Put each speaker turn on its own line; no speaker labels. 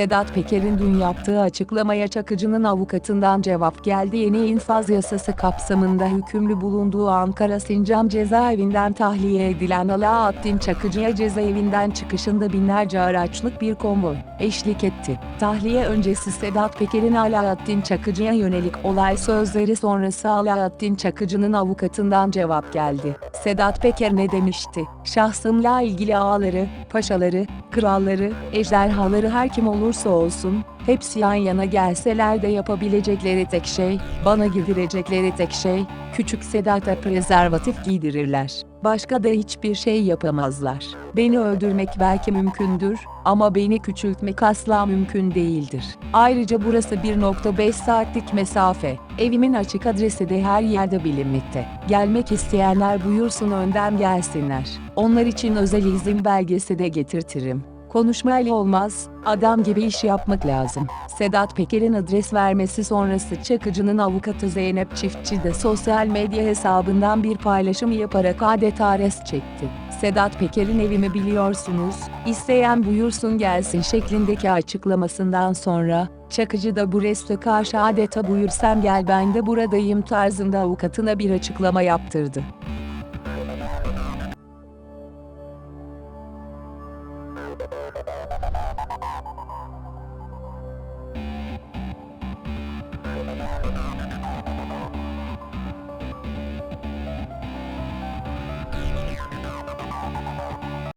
Sedat Peker'in dün yaptığı açıklamaya Çakıcı'nın avukatından cevap geldi. Yeni infaz yasası kapsamında hükümlü bulunduğu Ankara Sincan cezaevinden tahliye edilen Alaaddin Çakıcı'ya cezaevinden çıkışında binlerce araçlık bir konvoy eşlik etti. Tahliye öncesi Sedat Peker'in Alaaddin Çakıcı'ya yönelik olay sözleri sonrası Alaaddin Çakıcı'nın avukatından cevap geldi. Sedat Peker ne demişti? Şahsımla ilgili ağaları, paşaları, kralları, ejderhaları her kim olursa olsun, hepsi yan yana gelseler de yapabilecekleri tek şey, bana giydirecekleri tek şey, küçük Sedat'a prezervatif giydirirler. Başka da hiçbir şey yapamazlar. Beni öldürmek belki mümkündür ama beni küçültmek asla mümkün değildir. Ayrıca burası 1.5 saatlik mesafe. Evimin açık adresi de her yerde bilinmekte. Gelmek isteyenler buyursun önden gelsinler. Onlar için özel izin belgesi de getirtirim. Konuşmayla olmaz, adam gibi iş yapmak lazım. Sedat Peker'in adres vermesi sonrası Çakıcı'nın avukatı Zeynep Çiftçi de sosyal medya hesabından bir paylaşım yaparak adeta res çekti. Sedat Peker'in evimi biliyorsunuz, isteyen buyursun gelsin şeklindeki açıklamasından sonra, Çakıcı da bu reste karşı adeta buyursam gel ben de buradayım tarzında avukatına bir açıklama yaptırdı. Thank.